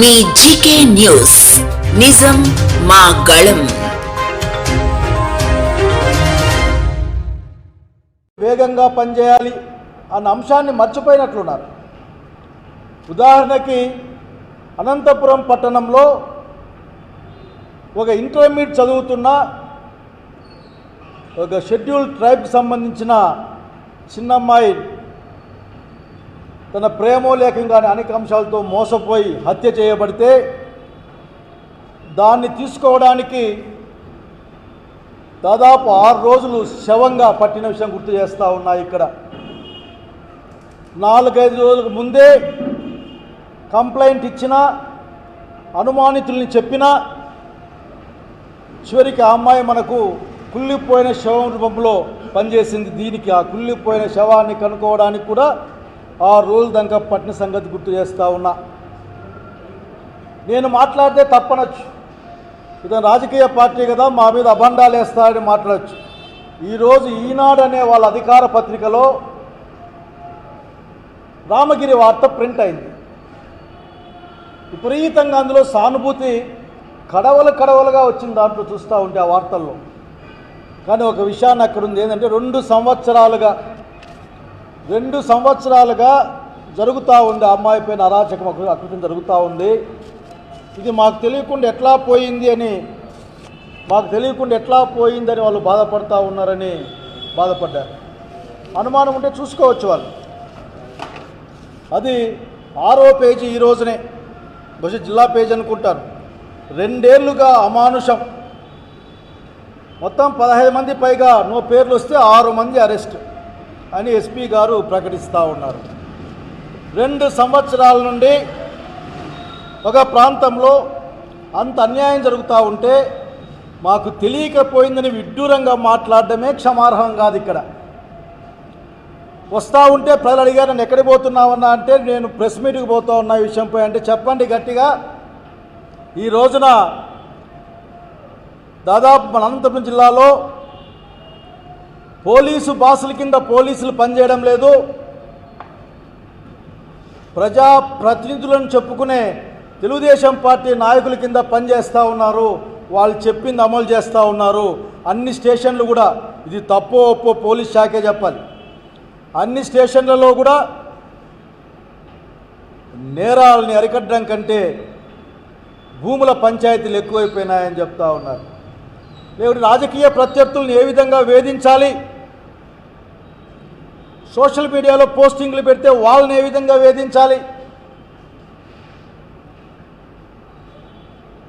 మీ GK news. నిజం మా గళం. వేగంగా పనిచేయాలి అన్న అంశాన్ని మర్చిపోయినట్లున్నారు. ఉదాహరణకి అనంతపురం పట్టణంలో ఒక ఇంటర్మీడియట్ చదువుతున్న ఒక షెడ్యూల్ ట్రైబ్కి సంబంధించిన చిన్నమ్మాయి తన ప్రేమోలేఖంగానే అనేక అంశాలతో మోసపోయి హత్య చేయబడితే దాన్ని తీసుకోవడానికి దాదాపు ఆరు రోజులు శవంగా పట్టిన విషయం గుర్తు చేస్తూ ఉన్నాయి ఇక్కడ. నాలుగైదు రోజులకు ముందే కంప్లైంట్ ఇచ్చినా అనుమానితుల్ని చెప్పినా చివరికి ఆ అమ్మాయి మనకు కుళ్ళిపోయిన శవం రూపంలో పనిచేసింది దీనికి. ఆ కుళ్ళిపోయిన శవాన్ని కనుక్కోవడానికి కూడా ఆ రోజు దాకా పట్టిన సంగతి గుర్తు చేస్తూ ఉన్నా. నేను మాట్లాడితే తప్పనొచ్చు. ఇతను రాజకీయ పార్టీ కదా మా మీద అబండాలు వేస్తాడని మాట్లాడచ్చు. ఈరోజు ఈనాడు అనే వాళ్ళ అధికార పత్రికలో రామగిరి వార్త ప్రింట్ అయింది. విపరీతంగా అందులో సానుభూతి కడవలు కడవలుగా వచ్చిన దాంట్లో చూస్తూ ఉంటే ఆ వార్తల్లో. కానీ ఒక విషయాన్ని అక్కడ ఉంది. ఏంటంటే రెండు సంవత్సరాలుగా రెండు సంవత్సరాలుగా జరుగుతూ ఉంది అమ్మాయి పైన అరాచకం అకృత్యం జరుగుతూ ఉంది. ఇది మాకు తెలియకుండా ఎట్లా పోయింది అని మాకు తెలియకుండా ఎట్లా పోయిందని వాళ్ళు బాధపడతా ఉన్నారని బాధపడ్డారు. అనుమానం ఉంటే చూసుకోవచ్చు వాళ్ళు. అది ఆరో పేజీ ఈ రోజునే. బహుశా జిల్లా పేజీ అనుకుంటారు. రెండేళ్ళుగా అమానుషం. మొత్తం పదహైదు మంది పైగా నో పేర్లు వస్తే ఆరు మంది అరెస్ట్. అని ఎస్పీ గారు ప్రకటిస్తూ ఉన్నారు. రెండు సంవత్సరాల నుండి ఒక ప్రాంతంలో అంత అన్యాయం జరుగుతూ ఉంటే మాకు తెలియకపోయిందని విడ్డూరంగా మాట్లాడడమే క్షమార్హం కాదు ఇక్కడ. వస్తూ ఉంటే ప్రజలు అడిగారు నన్ను ఎక్కడికి పోతున్నావన్నా? అంటే నేను ప్రెస్ మీట్కి పోతా ఉన్నా ఈ విషయంపై అంటే చెప్పండి గట్టిగా. ఈ రోజున దాదాపు మన అనంతపురం జిల్లాలో పోలీసు బాసుల కింద పోలీసులు పనిచేయడం లేదు. ప్రజా ప్రతినిధులను చెప్పుకునే తెలుగుదేశం పార్టీ నాయకుల కింద పనిచేస్తూ ఉన్నారు. వాళ్ళు చెప్పింది అమలు చేస్తూ ఉన్నారు. అన్ని స్టేషన్లు కూడా ఇది తప్పో ఒప్పో పోలీస్ శాఖే చెప్పాలి. అన్ని స్టేషన్లలో కూడా నేరాలని అరికట్టడం కంటే భూముల పంచాయతీలు ఎక్కువైపోయినాయని చెప్తా ఉన్నారు. లేకుంటే రాజకీయ ప్రత్యర్థులను ఏ విధంగా వేధించాలి? సోషల్ మీడియాలో పోస్టింగ్లు పెడితే వాళ్ళని ఏ విధంగా వేధించాలి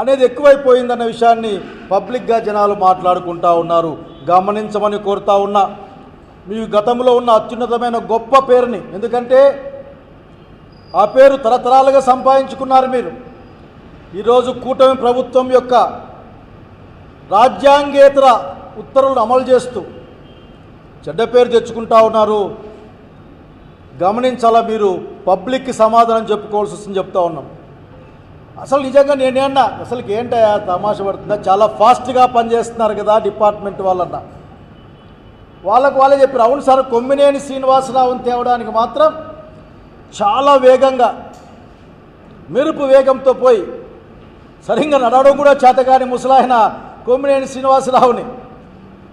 అనేది ఎక్కువైపోయిందన్న విషయాన్ని పబ్లిక్గా జనాలు మాట్లాడుకుంటా ఉన్నారు. గమనించమని కోరుతా ఉన్నా. మీ గతంలో ఉన్న అత్యున్నతమైన గొప్ప పేరుని. ఎందుకంటే ఆ పేరు తరతరాలుగా సంపాదించుకున్నారు మీరు. ఈరోజు కూటమి ప్రభుత్వం యొక్క రాజ్యాంగేతర ఉత్తర్వులను అమలు చేస్తూ చెడ్డ పేరు తెచ్చుకుంటా ఉన్నారు. గమనించాలా మీరు? పబ్లిక్కి సమాధానం చెప్పుకోవాల్సి వస్తుందని చెప్తా ఉన్నాం. అసలు నిజంగా నేనేమన్నా అసలు ఏంటయ్యా తమాష పడుతుందా? చాలా ఫాస్ట్గా పనిచేస్తున్నారు కదా డిపార్ట్మెంట్ వాళ్ళన్న. వాళ్ళకు వాళ్ళే చెప్పారు అవును సార్ కొమ్మినేని శ్రీనివాసరావుని తేవడానికి మాత్రం చాలా వేగంగా మెరుపు వేగంతో పోయి సరిగ్గా నడవడం కూడా చేతగాని ముసలాయన కొమ్మినేని శ్రీనివాసరావుని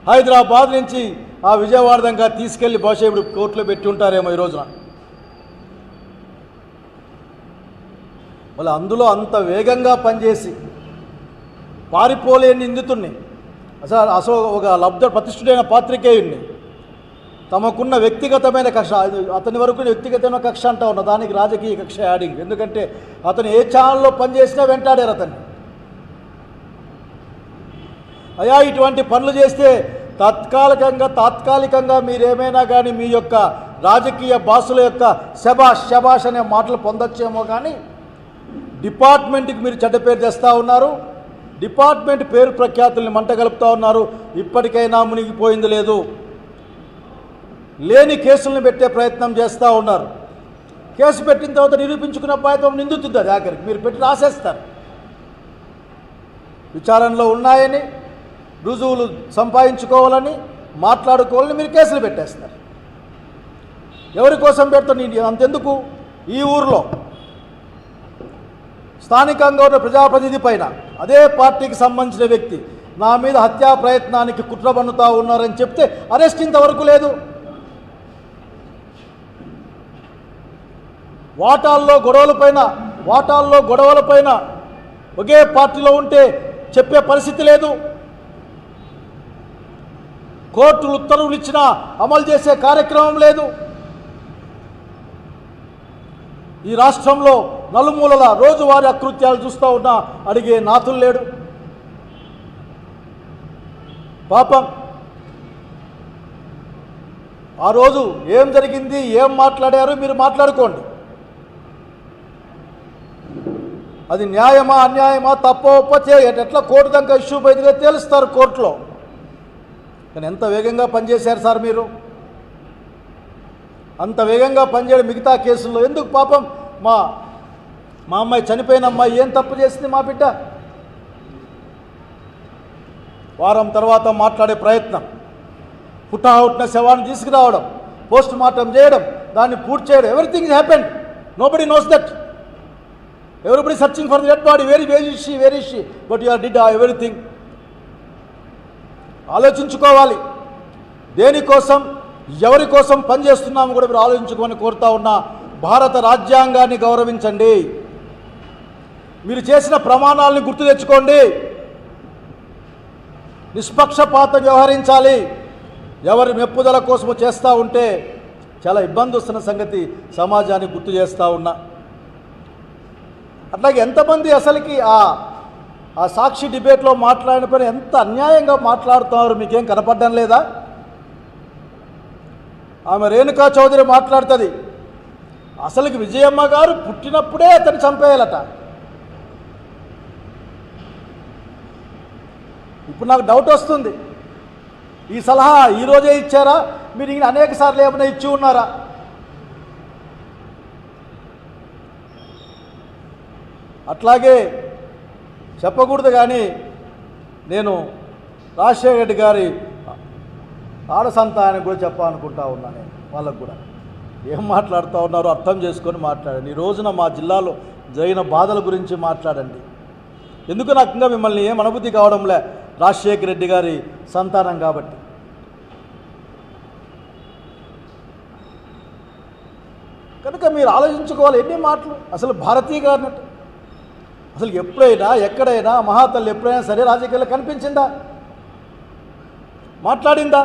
హైదరాబాద్ నుంచి ఆ విజయవాడ దాకా తీసుకెళ్ళి బహుశా ఇప్పుడు కోర్టులో పెట్టి ఉంటారేమో ఈ రోజున. మళ్ళీ అందులో అంత వేగంగా పనిచేసి పారిపోలేని నిందితుడిని అసలు అసలు ఒక లబ్ధ ప్రతిష్ఠుడైన పాత్రికేయుడిని తమకున్న వ్యక్తిగతమైన కక్ష అతని వరకు వ్యక్తిగతమైన కక్ష అంటా ఉన్న దానికి రాజకీయ కక్ష యాడింగ్. ఎందుకంటే అతను ఏ ఛానల్లో పనిచేసినా వెంటాడారు అతన్ని. అయా ఇటువంటి పనులు చేస్తే తాత్కాలికంగా తాత్కాలికంగా మీరేమైనా కానీ మీ యొక్క రాజకీయ బాసుల యొక్క శబాష్ శబాష్ అనే మాటలు పొందొచ్చేమో కానీ డిపార్ట్మెంట్కి మీరు చెడ్డ పేరు తెస్తూ ఉన్నారు. డిపార్ట్మెంట్ పేరు ప్రఖ్యాతుల్ని మంట కలుపుతూ ఉన్నారు. ఇప్పటికైనా మునిగిపోయింది లేదు. లేని కేసులను పెట్టే ప్రయత్నం చేస్తూ ఉన్నారు. కేసు పెట్టిన తర్వాత నిరూపించుకున్న ప్రయత్నం నిందుతుంది అది ఆఖరికి. మీరు పెట్టి రాసేస్తారు. విచారణలో ఉన్నాయని రుజువులు సంపాదించుకోవాలని మాట్లాడుకోవాలని మీరు కేసులు పెట్టేస్తారు ఎవరి కోసం పెడతాను నేను అంతెందుకు? ఈ ఊర్లో స్థానికంగా ఉన్న ప్రజాప్రతినిధి పైన అదే పార్టీకి సంబంధించిన వ్యక్తి నా మీద హత్యా ప్రయత్నానికి కుట్ర పన్నుతా ఉన్నారని చెప్తే అరెస్ట్ ఇంతవరకు లేదు. వాటాల్లో గొడవలపైన వాటాల్లో గొడవలపైన ఒకే పార్టీలో ఉంటే చెప్పే పరిస్థితి లేదు. కోర్టులు ఉత్తర్వులు ఇచ్చినా అమలు చేసే కార్యక్రమం లేదు. ఈ రాష్ట్రంలో నలుమూలల రోజువారి అకృత్యాలు చూస్తూ ఉన్నా అడిగే నాతులు లేడు. పాపం. ఆ రోజు ఏం జరిగింది ఏం మాట్లాడారు మీరు మాట్లాడుకోండి. అది న్యాయమా అన్యాయమా తప్ప ఒప్ప చే ఎట్లా కోర్టు దాకా ఇష్యూ పోయిందిగా తేలుస్తారు కోర్టులో. కానీ ఎంత వేగంగా పనిచేశారు సార్ మీరు? అంత వేగంగా పనిచేయడం మిగతా కేసుల్లో ఎందుకు పాపం? మా మా అమ్మాయి చనిపోయిన అమ్మాయి ఏం తప్పు చేసింది మా బిడ్డ? వారం తర్వాత మాట్లాడే ప్రయత్నం. పుట్టాహుట్టిన శవాన్ని తీసుకురావడం పోస్ట్ మార్టం చేయడం దాన్ని పూర్తి చేయడం everything is happen nobody knows that everybody searching for the dead body very very she very she but you are did everything ఆలోచించుకోవాలి. దేనికోసం ఎవరి కోసం పనిచేస్తున్నాము కూడా మీరు ఆలోచించుకోమని కోరుతా ఉన్నా భారత రాజ్యాంగాన్ని గౌరవించండి. మీరు చేసిన ప్రమాణాలను గుర్తు తెచ్చుకోండి. నిష్పక్షపాత వ్యవహరించాలి. ఎవరి మెప్పుదల కోసము చేస్తూ ఉంటే చాలా ఇబ్బంది వస్తున్న సంగతి సమాజానికి గుర్తు చేస్తూ ఉన్నా. అట్లాగే ఎంతమంది అసలుకి ఆ ఆ సాక్షి డిబేట్లో మాట్లాడిన పని ఎంత అన్యాయంగా మాట్లాడుతున్నారు మీకేం కనపడడం లేదా? ఆమె రేణుకా చౌదరి మాట్లాడుతుంది అసలుకి విజయమ్మ గారు పుట్టినప్పుడే అతను చంపేయాలట. ఇప్పుడు నాకు డౌట్ వస్తుంది. ఈ సలహా ఈరోజే ఇచ్చారా? మీరు ఇంకా అనేక సార్లు ఏమైనా ఇచ్చి ఉన్నారా? అట్లాగే చెప్పకూడదు కానీ నేను రాజశేఖర రెడ్డి గారి ఆడ సంతానానికి కూడా చెప్పాలనుకుంటా ఉన్నా నేను వాళ్ళకు కూడా. ఏం మాట్లాడుతూ ఉన్నారో అర్థం చేసుకొని మాట్లాడండి. ఈ రోజున మా జిల్లాలో జరిగిన బాధల గురించి మాట్లాడండి. ఎందుకు నాకు ఇంకా మిమ్మల్ని ఏం అనుభూతి కావడంలే రాజశేఖర రెడ్డి గారి సంతానం కాబట్టి. కనుక మీరు ఆలోచించుకోవాలి ఎన్ని మాటలు? అసలు భారతీయ గారినట్టు. అసలు ఎప్పుడైనా ఎక్కడైనా మహాతల్లి ఎప్పుడైనా సరే రాజకీయాల్లో కనిపించిందా? మాట్లాడిందా?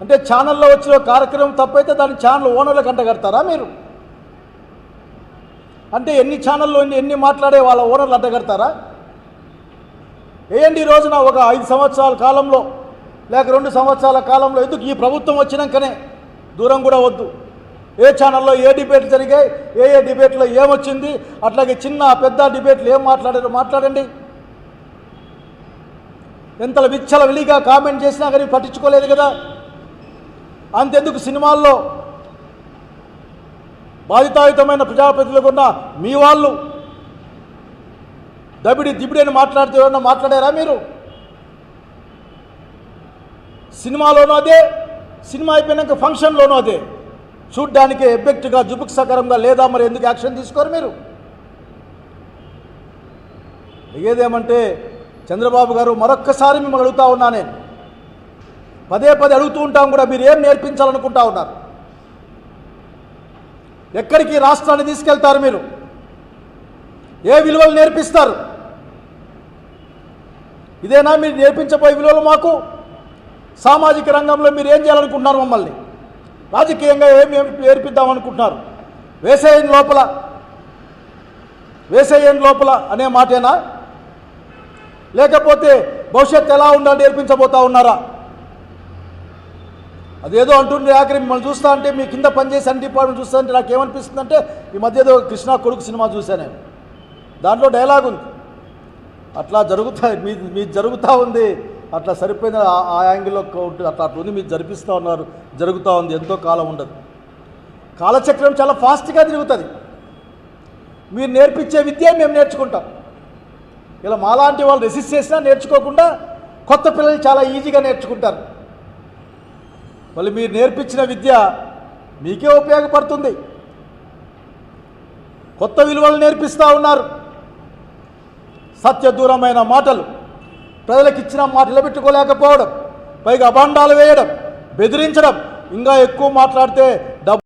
అంటే ఛానల్లో వచ్చిన కార్యక్రమం తప్పైతే దాని ఛానల్ ఓనర్లకు అంటగడతారా మీరు? అంటే ఎన్ని ఛానల్లో ఎన్ని ఎన్ని మాట్లాడే వాళ్ళ ఓనర్లు అడ్డగడతారా ఏంటి ఈ రోజున ఒక ఐదు సంవత్సరాల కాలంలో లేక రెండు సంవత్సరాల కాలంలో ఎందుకు ఈ ప్రభుత్వం వచ్చినాకనే? దూరం కూడా వద్దు. ఏ ఛానల్లో ఏ డిబేట్లు జరిగాయి ఏ ఏ డిబేట్లో ఏమొచ్చింది అట్లాగే చిన్న పెద్ద డిబేట్లు ఏం మాట్లాడారు మాట్లాడండి. ఎంత విచ్చల విలిగా కామెంట్ చేసినా కానీ పట్టించుకోలేదు కదా. అంతెందుకు సినిమాల్లో బాధితాయుతమైన ప్రజాప్రతిలో ఉన్న మీ వాళ్ళు? దబిడి దిబిడి అని మాట్లాడితే ఎవరన్నా మాట్లాడారా మీరు? సినిమాలోనూ అదే సినిమా అయిపోయినాక ఫంక్షన్లోనూ అదే. చూడ్డానికి ఎఫెక్ట్గా జుపుక్సకరంగా లేదా మరి ఎందుకు యాక్షన్ తీసుకోరు మీరు? ఏదేమంటే చంద్రబాబు గారు మరొక్కసారి మిమ్మల్ని అడుగుతా ఉన్నా నేను. పదే పదే అడుగుతూ ఉంటాం కూడా మీరు ఏం నేర్పించాలనుకుంటా ఉన్నారు? ఎక్కడికి రాష్ట్రాన్ని తీసుకెళ్తారు మీరు? ఏ విలువలు నేర్పిస్తారు? ఇదేనా మీరు నేర్పించబోయే విలువలు మాకు? సామాజిక రంగంలో మీరు ఏం చేయాలనుకుంటున్నారు మమ్మల్ని? రాజకీయంగా ఏమి ఏం అనుకుంటున్నారు? వేసేయని లోపల వేసేయని లోపల అనే మాటేనా? లేకపోతే భవిష్యత్తు ఎలా ఉండాలి నేర్పించబోతా ఉన్నారా? అదేదో అంటుండే ఆఖరి మిమ్మల్ని చూస్తా అంటే మీ కింద పనిచేసి అన్ని డిపార్ట్మెంట్ చూస్తా అంటే నాకు ఏమనిపిస్తుందంటే ఈ మధ్య ఏదో కృష్ణ కొడుకు సినిమా చూశాను నేను. దాంట్లో డైలాగ్ ఉంది. అట్లా జరుగుతా మీ మీ జరుగుతూ ఉంది. అట్లా సరిపోయిన ఆ- యాంగిల్లో ఉంటుంది అట్లా అట్లా ఉంది మీరు జరిపిస్తూ ఉన్నారు జరుగుతూ ఉంది ఎంతో కాలం ఉండదు. కాలచక్రం చాలా ఫాస్ట్గా తిరుగుతుంది. మీరు నేర్పించే విద్య మేము నేర్చుకుంటాం. ఇలా మాలాంటి వాళ్ళు రెసిస్ట్ చేసినా నేర్చుకోకుండా కొత్త పిల్లలు చాలా ఈజీగా నేర్చుకుంటారు. మళ్ళీ మీరు నేర్పించిన విద్య మీకే ఉపయోగపడుతుంది. కొత్త విలువలు నేర్పిస్తూ ఉన్నారు. సత్య దూరమైన మాటలు. ప్రజలకు ఇచ్చిన మాట నిలబెట్టుకోలేకపోవడం పైగా అభాండాలు వేయడం బెదిరించడం ఇంకా ఎక్కువ మాట్లాడితే డబ్బు